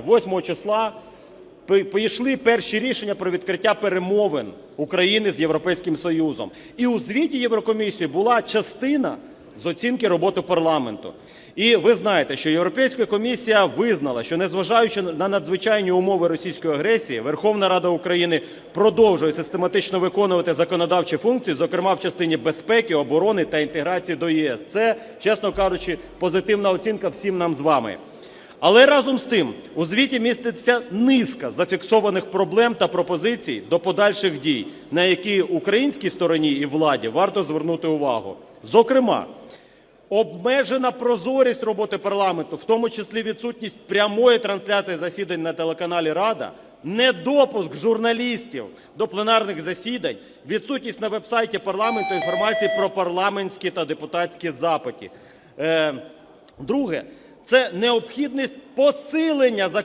8 числа пішли перші рішення про відкриття перемовин України з Європейським Союзом. І у звіті Єврокомісії була частина з оцінки роботи парламенту. І ви знаєте, що Європейська комісія визнала, що незважаючи на надзвичайні умови російської агресії, Верховна Рада України продовжує систематично виконувати законодавчі функції, зокрема в частині безпеки, оборони та інтеграції до ЄС. Це, чесно кажучи, позитивна оцінка всім нам з вами. Але разом з тим у звіті міститься низка зафіксованих проблем та пропозицій до подальших дій, на які українській стороні і владі варто звернути увагу. Зокрема, обмежена прозорість роботи парламенту, в тому числі відсутність прямої трансляції засідань на телеканалі Рада, недопуск журналістів до пленарних засідань, відсутність на вебсайті парламенту інформації про парламентські та депутатські запити. Е, Друге, це необхідність посилення